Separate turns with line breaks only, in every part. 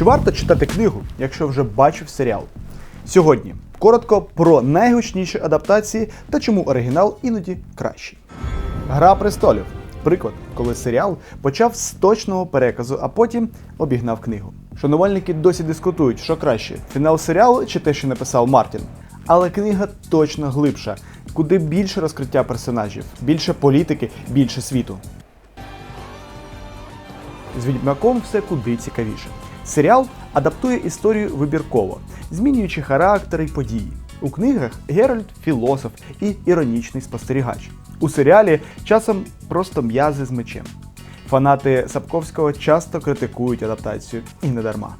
Чи варто читати книгу, якщо вже бачив серіал? Сьогодні коротко про найгучніші адаптації та чому оригінал іноді кращий. Гра престолів. Приклад, коли серіал почав з точного переказу, а потім обігнав книгу. Шанувальники досі дискутують, що краще: фінал серіалу чи те, що написав Мартін. Але книга точно глибша, куди більше розкриття персонажів, більше політики, більше світу. З відьмаком все куди цікавіше. Серіал адаптує історію вибірково, змінюючи характери й події. У книгах Геральт філософ і іронічний спостерігач. У серіалі часом просто м'язи з мечем. Фанати Сапковського часто критикують адаптацію і не дарма.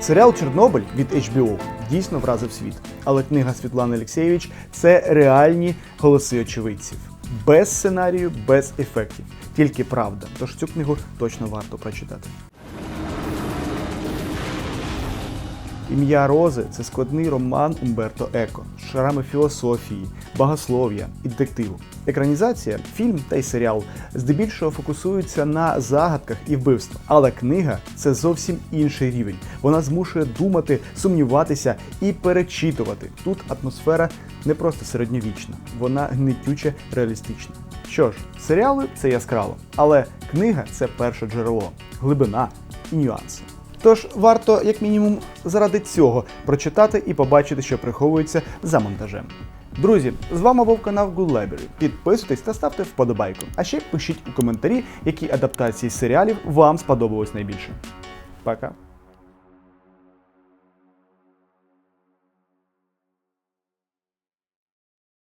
Серіал Чорнобиль від HBO дійсно вразив світ, але книга Світлани Олексєєвич це реальні голоси очевидців. Без сценарію, без ефектів, тільки правда. Тож цю книгу точно варто прочитати. Ім'я Рози це складний роман Умберто Еко з шарами філософії, богослов'я і детективу. Екранізація, фільм та й серіал здебільшого фокусуються на загадках і вбивствах. Але книга це зовсім інший рівень. Вона змушує думати, сумніватися і перечитувати. Тут атмосфера не просто середньовічна, вона гнетюче реалістична. Що ж, серіали це яскраво, але книга це перше джерело, глибина і нюанси. Тож варто, як мінімум, заради цього прочитати і побачити, що приховується за монтажем. Друзі, з вами був канал Good Library. Підписуйтесь та ставте вподобайку. А ще пишіть у коментарі, які адаптації серіалів вам сподобались найбільше. Пока!